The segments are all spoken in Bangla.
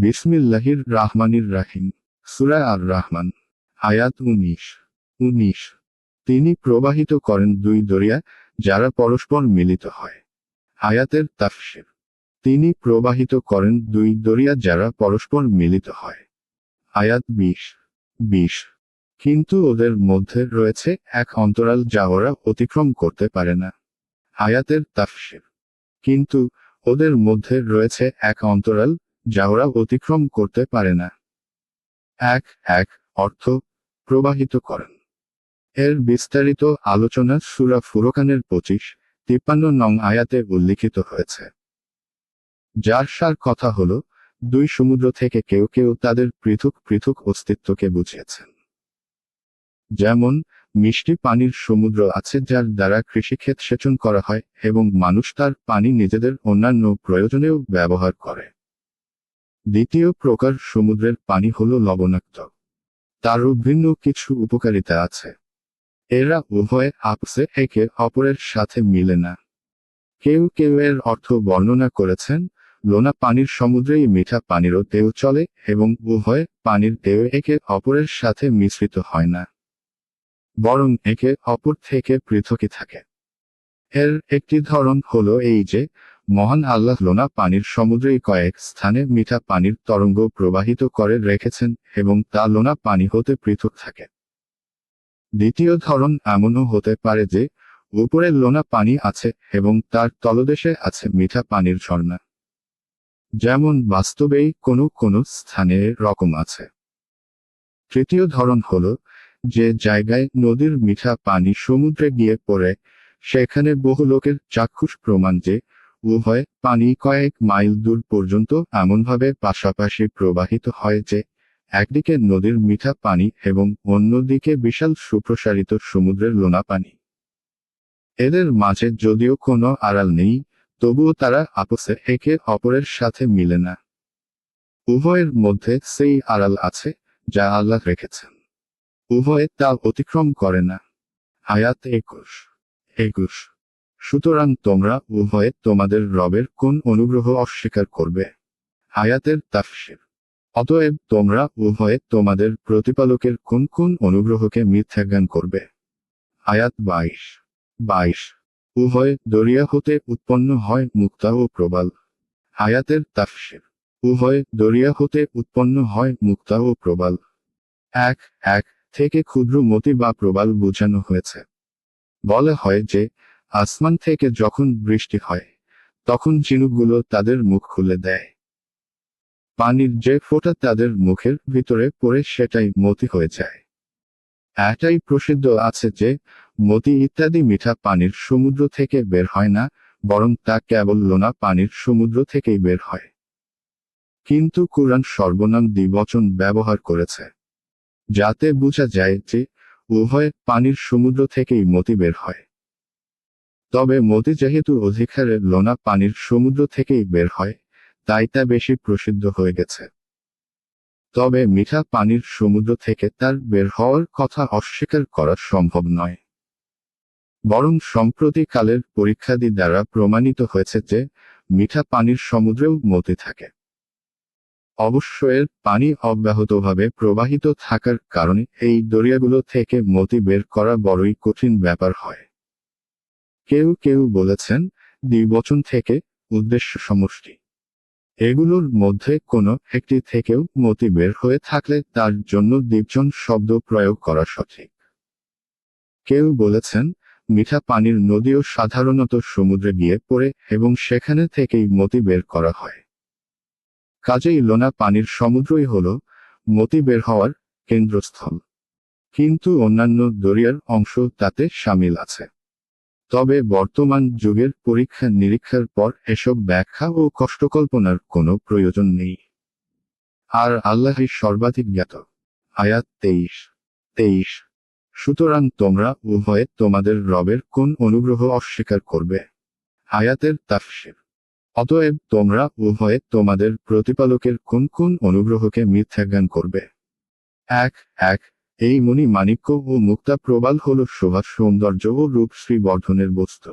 বিসমিল্লাহির রাহমানির রাহিম। সুরা আর রহমান আয়াত উনিশ। উনিশ। তিনি প্রবাহিত করেন দুই দরিয়া, যারা পরস্পর মিলিত হয়। আয়াতের তাফসির। তিনি প্রবাহিত করেন দুই দরিয়া, যারা পরস্পর মিলিত হয়। আয়াত বিশ। বিশ। কিন্তু ওদের মধ্যে রয়েছে এক অন্তরাল যা ওরা অতিক্রম করতে পারে না। আয়াতের তাফসির। কিন্তু ওদের মধ্যে রয়েছে এক অন্তরাল যা ওরা অতিক্রম করতে পারে না। এক এক, অর্থ প্রবাহিত করেন। এর বিস্তারিত আলোচনা সুরা ফুরকানের পঁচিশ, তিপ্পান্ন নং আয়াতে উল্লিখিত হয়েছে। যার সার কথা হল, দুই সমুদ্র থেকে কেউ কেউ তাদের পৃথক পৃথক অস্তিত্বকে বুঝিয়েছেন। যেমন, মিষ্টি পানির সমুদ্র আছে যার দ্বারা কৃষিক্ষেত সেচন করা হয় এবং মানুষ তার পানি নিজেদের অন্যান্য প্রয়োজনেও ব্যবহার করে। দ্বিতীয় প্রকার সমুদ্রের পানি হল লবণাক্ত। তারও ভিন্ন কিছু উপকারিতা আছে। এরা উভয়ে আপসে একে অপরের সাথে মিলে না। কেউ কেউ এর অর্থ বর্ণনা করেছেন, লোনা পানির সমুদ্রেই মিঠা পানিরও ঢেউ চলে এবং উভয় পানির ঢেউ একে অপরের সাথে মিশ্রিত হয় না। বরং একে অপর থেকে পৃথকই থাকে। এর একটি ধরন হলো এই যে মহান আল্লাহ লোনা পানির সমুদ্রেই কয়েক স্থানে মিঠা পানির তরঙ্গ প্রবাহিত করে রেখেছেন এবং তা লোনা পানি হতে পৃথক থাকে। দ্বিতীয় ধরন এমনও হতে পারে যে, উপরে লোনা পানি আছে এবং তার তলদেশে আছে মিঠা পানির ঝর্ণা। যেমন বাস্তবেই কোনো কোনো স্থানে রকম আছে। তৃতীয় ধরন হলো, যে জায়গায় নদীর মিঠা পানি সমুদ্রে গিয়ে পড়ে, সেখানে বহু লোকের চাক্ষুষ প্রমাণ যে উভয় পানি কয়েক মাইল দূর পর্যন্ত এমনভাবে পাশাপাশি প্রবাহিত হয় যে, একদিকে নদীর মিঠা পানি এবং অন্যদিকে বিশাল সুপ্রসারিত সমুদ্রের লোনা পানি। এদের মাঝে যদিও কোনো আড়াল নেই, তবুও তারা আপসে একে অপরের সাথে মিলে না। উভয়ের মধ্যে সেই আড়াল আছে যা আল্লাহ রেখেছেন। উভয়ে তা অতিক্রম করে না। আয়াত একুশ। একুশ। সুতরাং তোমরা উভয়ে তোমাদের রবের কোন অনুগ্রহ অস্বীকার করবে? আয়াতের তাফসির। অতএব তোমরা উভয়ে তোমাদের প্রতিপালকের কোন কোন অনুগ্রহকে মিথ্যা জ্ঞান করবে? আয়াত বাইশ। বাইশ। উভয় দরিয়া হতে উৎপন্ন হয় মুক্তা ও প্রবাল। আয়াতের তাফসির। উভয় দরিয়া হতে উৎপন্ন হয় মুক্তা ও প্রবাল। এক এক থেকে ক্ষুদ্র মতি বা প্রবাল বোঝানো হয়েছে। বলা হয় যে আসমান থেকে যখন বৃষ্টি হয়, তখন চিনুকগুলো তাদের মুখ খুলে দেয়। পানির যে ফোঁটা তাদের মুখের ভিতরে পড়ে সেটাই মতি হয়ে যায়। এটাই প্রসিদ্ধ আছে যে, মতি ইত্যাদি মিঠা পানির সমুদ্র থেকে বের হয় না, বরং তা কেবল লোনা পানির সমুদ্র থেকেই বের হয়। কিন্তু কুরআন সর্বনাম দ্বিবচন ব্যবহার করেছে। যাতে বোঝা যায় যে, উভয় পানির সমুদ্র থেকেই মতি বের হয়। তবে মতি যেহেতু অধিকারে লোনা পানির সমুদ্র থেকেই বের হয়, তাই তা বেশি প্রসিদ্ধ হয়ে গেছে। তবে মিঠা পানির সমুদ্র থেকে তার বের হওয়ার কথা অস্বীকার করা সম্ভব নয়। বরং সম্প্রতি কালের পরীক্ষাদি দ্বারা প্রমাণিত হয়েছে যে, মিঠা পানির সমুদ্রেও মতি থাকে। অবশ্য এর পানি অব্যাহতভাবে প্রবাহিত থাকার কারণে এই দরিয়াগুলো থেকে মতি বের করা বড়ই কঠিন ব্যাপার হয়। কেউ কেউ বলেছেন দ্বিবচন থেকে উদ্দেশ্য সমষ্টি। এগুলোর মধ্যে কোনো একটি থেকেও মতি বের হয়ে থাকলে তার জন্য দ্বীপজন শব্দ প্রয়োগ করা সঠিক। কেউ বলেছেন, মিঠা পানির নদীও সাধারণত সমুদ্রে গিয়ে পড়ে এবং সেখানে থেকেই মতি বের করা হয়। কাজেই লোনা পানির সমুদ্রই হল মতি বের হওয়ার কেন্দ্রস্থল। কিন্তু অন্যান্য দরিয়ার অংশ তাতে সামিল আছে। তবে বর্তমান যুগের পরীক্ষা নিরীক্ষার পর এসব ব্যাখ্যা ও কষ্টকল্পনার কোনো প্রয়োজন নেই। আর আল্লাহই সর্বাধিক জ্ঞাত। আয়াত তেইশ। তেইশ। সুতরাং তোমরা উভয়ে তোমাদের রবের কোন অনুগ্রহ অস্বীকার করবে? আয়াতের তাফসির। অতএব তোমরা উভয়ে তোমাদের প্রতিপালকের কোন কোন অনুগ্রহকে মিথ্যাজ্ঞান করবে? এক এক। এই মণি মাণিক্য ও মুক্তা প্রবাল হল শোভা সৌন্দর্য ও রূপশ্রী বর্ধনের বস্তু।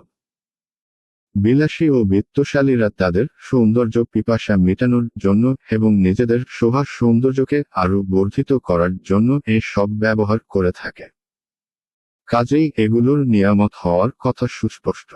বিলাসী ও বিত্তশালীরা তাদের সৌন্দর্য পিপাসা মেটানোর জন্য এবং নিজেদের শোভা সৌন্দর্যকে আরও বর্ধিত করার জন্য এ সব ব্যবহার করে থাকে। কাজেই এগুলোর নিয়ামত হওয়ার কথা সুস্পষ্ট।